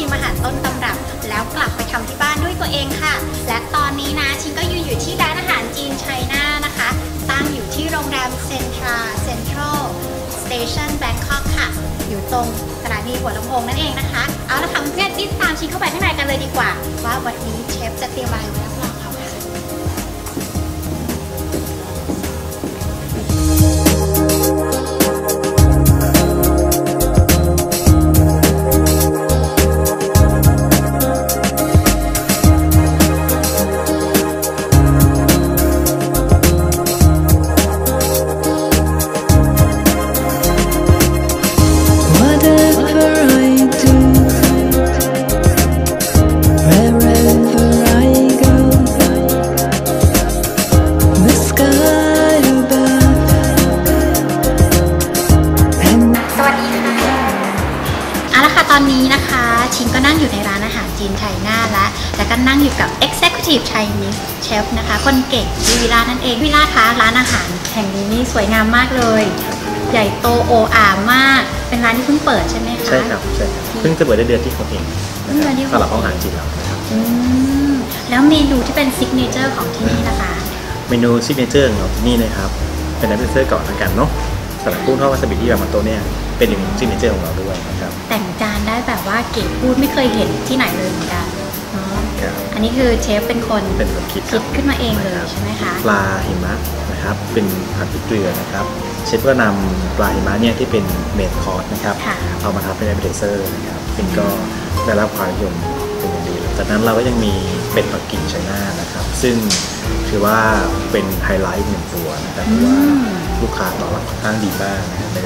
ชิมอาหารต้นตำรับ แล้วกลับไปทำที่บ้านด้วยตัวเองค่ะ และตอนนี้นะชิงก็ยืนอยู่ที่ร้านอาหารจีนไชน่านะคะตั้งอยู่ที่โรงแรมเซ็นทราเซ็นทรัลสเตชันแบงคอกค่ะ อยู่ตรงสถานีหัวลำโพงนั่นเองนะคะ เอาละค่ะเพื่อนๆรีบตามชิงเข้าไปข้างในกันเลยดีกว่า ว่าวันนี้เชฟจะเตรียมอะไรไว้ นั่งอยู่กับ Executive Chinese Chef นะคะ คนเก่งวิวิลานั่นเองวิลาคะร้านอาหารแห่งนี้นี่สวยงามมากเลย ใหญ่โตโออามาก เป็นร้านที่เพิ่งเปิดใช่ไหมคะใช่ครับใช่ครับเพิ่งจะเปิดได้เดือนที่หกเองนะเพิ่งคเดืรัอนที่บหกสำหรับห้องอาหารจีนเรานะครับอืมแล้วเมนูที่เป็นซิกเนเจอร์ของที่นี่นะคะ เมนูซิกเนเจอร์ของเราที่นี่นะครับ เป็นน้ำเป็นเซอร์ก่อนละกันเนาะสำหรับกุ้งทอดวาซาบิที่แบบมันโตเนี่ยเป็นอีกหนึ่งซิกเนเจอร์ของเราด้วยนะครับแต่งจานได้แบบว่าเก๋พูดไม่เคยเห็นที่ไหนเลยเหมือนกันเนาะ ครับอันนี้คือเชฟเป็นคนเป็นคนคิดคคิรัดบขึ้นมาเองเลยใช่ไหมคะ ปลาหิมะนะครับ เป็นผัดพริกเกลือนะครับ เชฟก็นำปลาหิมะเนี่ยที่เป็นเมดคอร์สนะครับ ค่ะ เอามาทำเป็นแอปเปิลเซอร์นะครับซึ่งก็ได้รับความนิยมเป็นอย่างดีเลยจากนั้นเราก็ยังมีเป็ดปักกิ่งไชน่านะครับ ซึ่งถือว่าเป็นไฮไลท์หนึ่งตัวนะครับเพราะว่าอืม ลูกค้าตอบรับค่อนข้างดีมากนะครับใน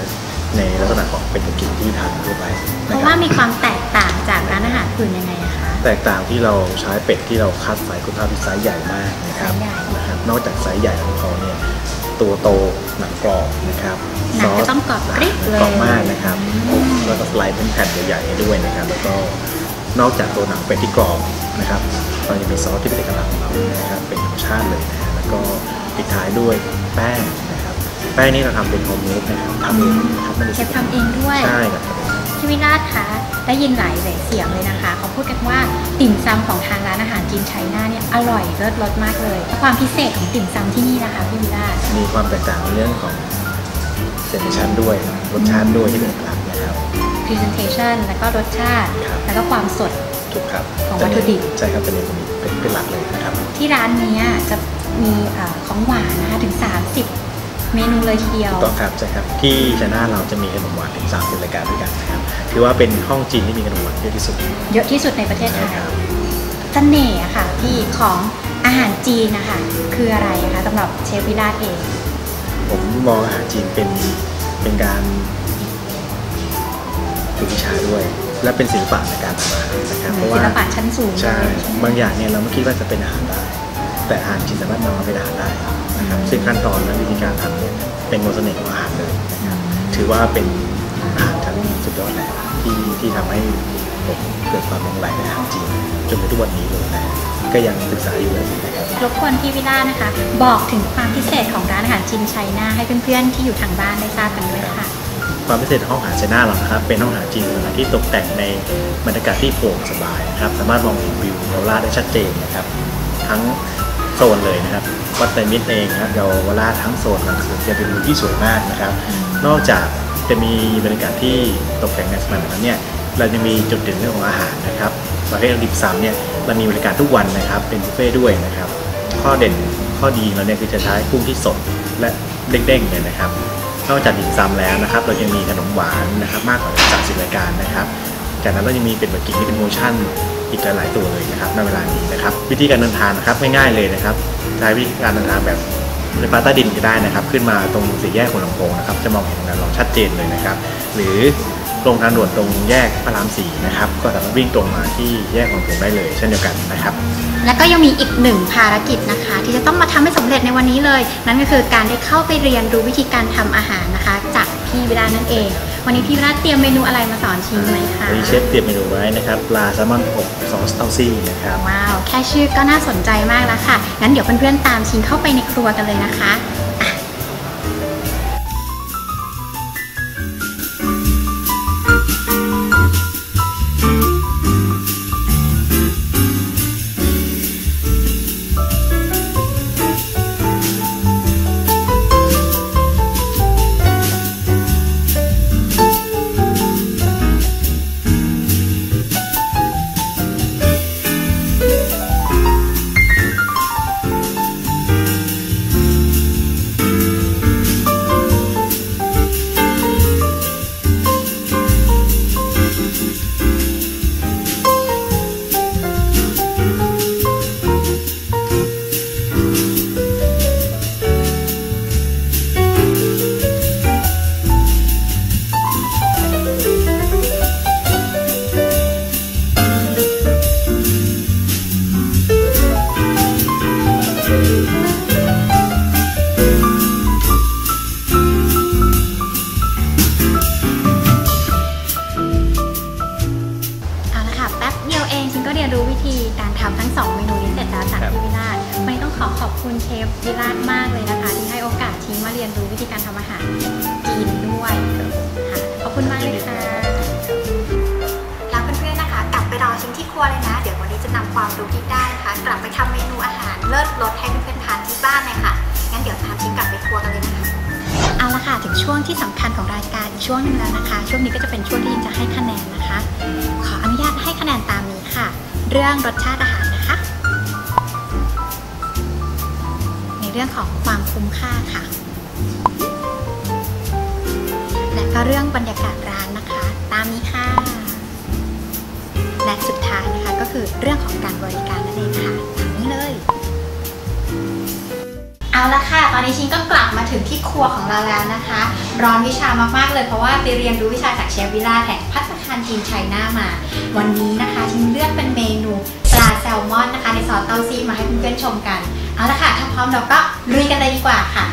ในลักษณะของเป็ดปักกิ่งที่ทานทั่วไปเพนะราะคว่ารับมีความแตกต่างจากร้านอาหารอื่นยังไงอะคะ แตกต่างที่เราใช้เป็ดที่เราคัดไซส์คุณภาพที่ไซส์ใหญ่มากนะครับไซส์ใหญ่ นะครับ นอกจากไซส์ใหญ่ของเขาเนี่ยตัวโตหนังกรอบนะครับหนังก็ต้องกรอบกริบเลย กรอบมากนะครับอืมแล้วก็สไลด์เป็นแผ่นใหญ่ๆให้ด้วยนะครับแล้วก็นอกจากตัวหนังเป็ดที่กรอบนะครับเรายังมีซอสที่เป็นเอกลักษณ์ของเรานะครับเป็นธรรมชาติเลยนะฮะแล้วก็ปิดท้ายด้วยแป้งนะครับแป้งนี่เราทำเป็นโฮมเมดนะครับทำเองนะครับไม่ได้เชฟทำเองด้วย ใช่ครับ พี่วิราชคะได้ยินหลายหลายเสียงเลยนะคะเขาพูดกันว่าติ่มซำของทางร้านอาหารจีนไชน่าเนี่ยอร่อยเลิศรสมากเลยแล้วความพิเศษของติ่มซำที่นี่นะคะพี่วิราชมีความแตกต่างในเรื่องของเซนชันด้วยรสชาติด้วยที่เป็นเอกลักษณ์นะครับ presentation แล้วก็รสชาติ ครับ แล้วก็ความสด ถูกครับของวัตถุดิบ ใช่ครับเป็นเป็นเป็นเป็นหลักเลยนะครับ ที่ร้านเนี้ยจะมีเอ่อของหวานนะคะถึง 30 เมนูเลยทีเดียวถูกต้องครับใช่ครับที่ชนะเราจะมีขนมหวานถึง30รายการด้วยกันนะครับ ถือว่าเป็นห้องจีนที่มีขนมหวานเยอะที่สุด เยอะที่สุดในประเทศไทใช่ยครับเสน่ห์อะค่ะพี่ของอาหารจีนนะคะคืออะไรนะคะสำหรับเชฟวิราชเอง ผมมองอาหารจีนเป็นเป็นการฝึกวิชาด้วย และเป็นศิลปะในการทำอาหารนะครับเพราะศิว่าลปะชั้นสูงใช่เลยใช่ไหมบางอย่างเนี่ยเราไม่คิดว่าจะเป็นอาหารได้ แต่อาหารจีนสามารถนำมาเป็นอาหารได้นะครับซึ่งขั้นตอนและวิธีการทำเนี่ยเป็นมนต์เสน่ห์ของอาหารเลยนะครับถือว่าเป็น อาหารชั้นสุดยอดแล้วที่ที่ทำให้ผมเกิดความหลงใหลในอาหารจีนจนถึงทุกวันนี้เลยนะก็ยังศึกษาอยู่เลยนะครับรบกวนพี่วิราชนะคะ บอกถึงความพิเศษของร้านอาหารจีนไชน่าให้เพื่อนๆที่อยู่ทางบ้านได้ทราบกันด้วยค่ะความพิเศษของห้องอาหารเซน่าเรานะครับเป็นห้องอาหารจีนนะที่ตกแต่งในบรรยากาศที่โปร่งสบายนะครับสามารถมองเห็นวิวเยาวราชได้ชัดเจนนะครับทั้งโซนเลยนะครับวัดไตรมิตรเองนะครับเยาวราชทั้งโซนมันคือจะเป็นวิวที่สวยมากนะครับ นอกจาก จะมีบรรยากาศที่ตกแต่งในสมัยนั้นเนี่ยเราจะมีจุดเด่นเรื่องของอาหารนะครับประเภทดิบซัมเนี่ยเรามีบริการทุกวันนะครับเป็นบุฟเฟ่ต์ด้วยนะครับ ข้อเด่นข้อดีเราเนี่ยคือจะใช้กุ้งที่สดและเด้งๆเลยนะครับ นอกจากดิบซัมแล้วนะครับ เรายังมีขนมหวานนะครับมากกว่า30รายการนะครับจากนั้นเรายังมีเป็นบักกิ่งที่เป็นโมชั่นอีกหลายๆตัวเลยนะครับในเวลานี้นะครับ วิธีการเดินทางนะครับง่ายๆเลยนะครับใช้วิธีการเดินทางแบบ ไฟฟ้าใต้ดินก็ได้นะครับ ขึ้นมาตรงสี่แยกหัวลำโพงนะครับ จะมองเห็นงานเราชัดเจนเลยนะครับ หรือ ลงทางด่วนตรงแยกพระรามสี่นะครับ ก็สามารถวิ่งตรงมาที่แยกหัวลำโพงได้เลยเช่นเดียวกันนะครับ แล้วก็ยังมีอีกหนึ่งภารกิจนะคะ ที่จะต้องมาทำให้สำเร็จในวันนี้เลย นั่นก็คือการได้เข้าไปเรียนรู้วิธีการทำอาหารนะคะ จากพี่วิราชนั่นเอง วันนี้พี่วิราชเตรียมเมนูอะไรมาสอนชิมไหมคะวันนี้เชฟเตรียมเมนูไว้นะครับปลาแซลมอนอบซอสเต้าซี่นะครับว้าวแค่ชื่อก็น่าสนใจมากแล้วค่ะงั้นเดี๋ยวเพื่อนๆตามชิงเข้าไปในครัวกันเลยนะคะ รียนรู้วิธีการทำอาหารจีนด้วยค่ะขอบคุณมากเลยค่ะแล้วเพื่อนๆนะคะ กลับไปรอชิมที่ครัวเลยนะ เดี๋ยววันนี้จะนำความรู้ที่ได้นะคะ กลับไปทำเมนูอาหารเลิศรสให้เพื่อนๆทานที่บ้านเลยค่ะงั้นเดี๋ยวตามชิมกลับไปครัวกันเลยนะคะเอาละค่ะถึงช่วงที่สำคัญของรายการอีกช่วงหนึงแล้วนะคะ ช่วงนี้ก็จะเป็นช่วงที่ยินจะให้คะแนนนะคะ ขออนุญาตให้คะแนนตามนี้ค่ะ เรื่องรสชาติอาหารนะคะ ในเรื่องของความคุ้มค่าค่ะ และก็เรื่องบรรยากาศร้านนะคะ ตามนี้ค่ะ และสุดท้ายนะคะก็คือเรื่องของการบริการนั่นเองค่ะตามนี้เลยเอาละค่ะ ตอนนี้ชินก็กลับมาถึงที่ครัวของเราแล้วนะคะ ร้อนวิชามากๆเลยเพราะว่าไปเรียนรู้วิชาจากเชฟวิลาแห่งพัตตาคารจีนไชน่ามา วันนี้นะคะชินเลือกเป็นเมนูปลาแซลมอนนะคะ ในซอสเต้าซี่มาให้เพื่อนๆชมกัน เอาละค่ะ ถ้าพร้อมเราก็ลุยกันเลยดีกว่าค่ะ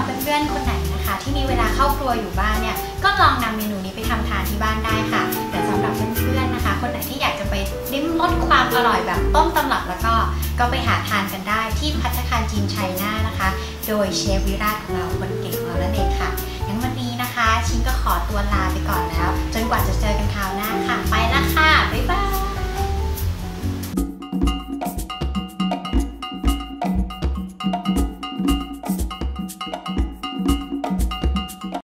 รับเพื่อนๆคนไหนนะคะ ที่มีเวลาเข้าครัวอยู่บ้านเนี่ยก็ลองนำเมนูนี้ไปทำทานที่บ้านได้ค่ะ แต่สำหรับเพื่อนๆนะคะ คนไหนที่อยากจะไปลิ้มรสความอร่อยแบบต้มตำรับแล้วก็ก็ไปหาทานกันได้ที่พัฒคารจีนไชน่านะคะ โดยเชฟวิราชของเราคนเก่งของเรานั่นเองค่ะงั้นวันนี้นะคะ ชินก็ขอตัวลาไปก่อนแล้ว จนกว่าจะเจอกันคราวหน้าค่ะ ไปละค่ะบ๊ายบาย